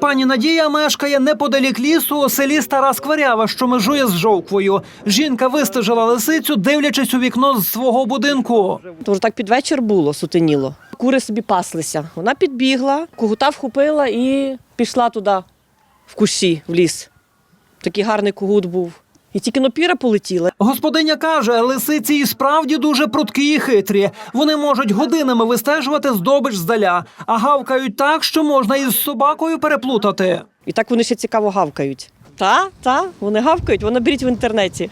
Пані Надія мешкає неподалік лісу у селі Стара Скварява, що межує з Жовквою. Жінка вистежила лисицю, дивлячись у вікно з свого будинку. То вже так під вечір було, сутеніло. Кури собі паслися. Вона підбігла, кугута вхопила і пішла туди, в кущі, в ліс. Такий гарний кугут був. І тільки нопіра полетіла. Господиня каже, лисиці і справді дуже прудкі і хитрі. Вони можуть годинами вистежувати здобич здаля, а гавкають так, що можна із собакою переплутати. І так вони ще цікаво гавкають. Та, та, вони гавкають, вона беріть в інтернеті.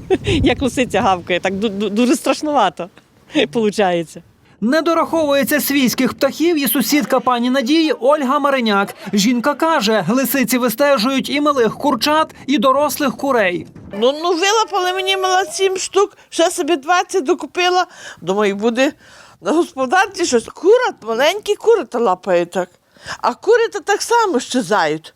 Як лисиця гавкає, так ду- ду- дуже страшнувато. Виходить. Не дораховується свійських птахів і сусідка пані Надії Ольга Мариняк. Жінка каже, лисиці вистежують і малих курчат, і дорослих курей. Ну, ну вилапали мені мала сім штук, ще собі 20 докупила. Думаю, буде на господарці щось. Кура, маленькі кури та лапають так. А кури то так само щезають.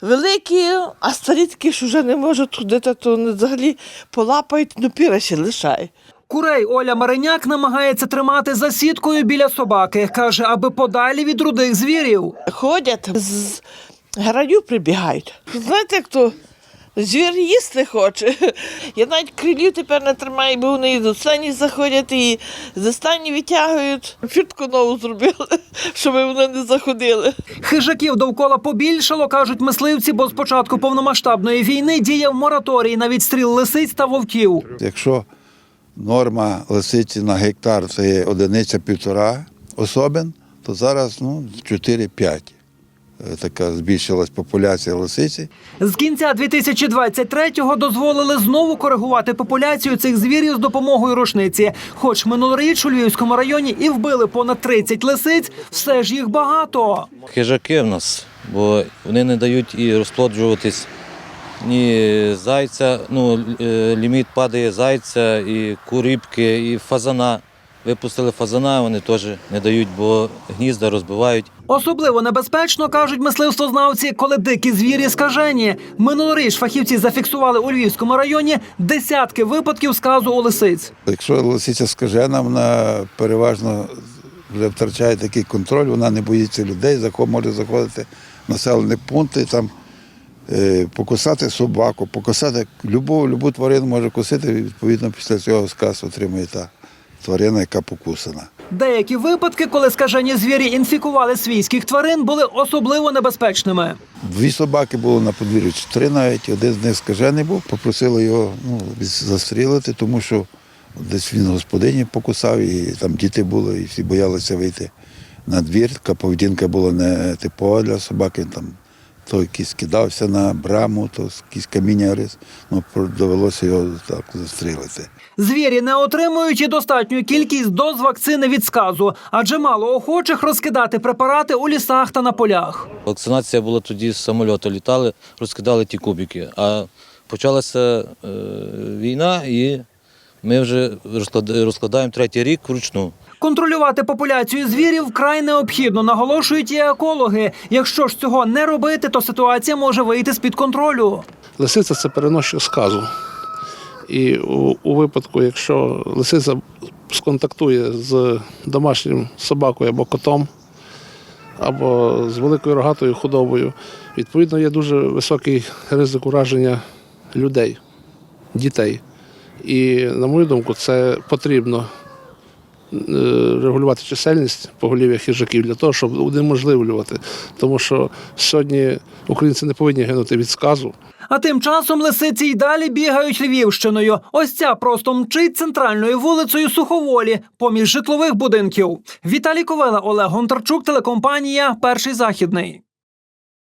Великі, а старі такі, що вже не можуть ходити, то взагалі полапають, ну піра ще. Курей Оля Мариняк намагається тримати за сіткою біля собаки. Каже, аби подалі від рудих звірів. Ходять, з граю прибігають. Знаєте, як то звір їсти хоче. Я навіть крилів тепер не тримаю, бо вони і до стані заходять, і з стані витягують. Фіртку нову зробили, щоб вони не заходили. Хижаків довкола побільшало, кажуть мисливці, бо з початку повномасштабної війни діяв мораторій на відстріл лисиць та вовків. Якщо норма лисиці на гектар це є одиниця півтора особин, то зараз ну, 4-5. Е, Така збільшилась популяція лисиці. З кінця 2023-го дозволили знову коригувати популяцію цих звірів з допомогою рушниці. Хоч минулоріч у Львівському районі і вбили понад 30 лисиць, все ж їх багато. хижаки в нас, бо вони не дають і розплоджуватись ні зайця, ну, е, ліміт падає зайця, і куріпки, і фазана. Випустили фазана, вони теж не дають, бо гнізда розбивають. Особливо небезпечно кажуть мисливствознавці, коли дикі звірі скажені. Минулоріч фахівці зафіксували у Львівському районі десятки випадків сказу у лисиць. Якщо лисиця скажена, вона переважно вже втрачає такий контроль, вона не боїться людей, захо- може заходити в населені пункти, там, покусати собаку, покусати любу, любу тварину може кусити, і відповідно після цього сказ отримує та тварина, яка покусана. Деякі випадки, коли скажені звірі інфікували свійських тварин, були особливо небезпечними. Дві собаки було на подвір'ї, три навіть, один з них скажений був, попросили його ну, застрілити, тому що десь він господині покусав, і там діти були, і всі боялися вийти на двір. Така поведінка була не типова для собаки. Там то якийсь кидався на браму, то якісь каміння рис. Ну, довелося його так застрілити. Звірі не отримують і достатню кількість доз вакцини від сказу, адже мало охочих розкидати препарати у лісах та на полях. Вакцинація була тоді з самольоту літали, розкидали ті кубики. А почалася е, війна, і ми вже розкладаємо третій рік вручну. Контролювати популяцію звірів вкрай необхідно, наголошують і екологи. Якщо ж цього не робити, то ситуація може вийти з під контролю. Лисиця це переносчик сказу. І у, у випадку, якщо лисиця сконтактує з домашнім собакою або котом, або з великою рогатою худобою, відповідно є дуже високий ризик ураження людей, дітей. І, на мою думку, це потрібно регулювати чисельність поголів'я хижаків для того, щоб унеможливлювати. Тому що сьогодні українці не повинні гинути від сказу. А тим часом лисиці й далі бігають Львівщиною. Ось ця просто мчить центральною вулицею Суховолі поміж житлових будинків. Віталій Ковела, Олег Гонтарчук, телекомпанія Перший західний.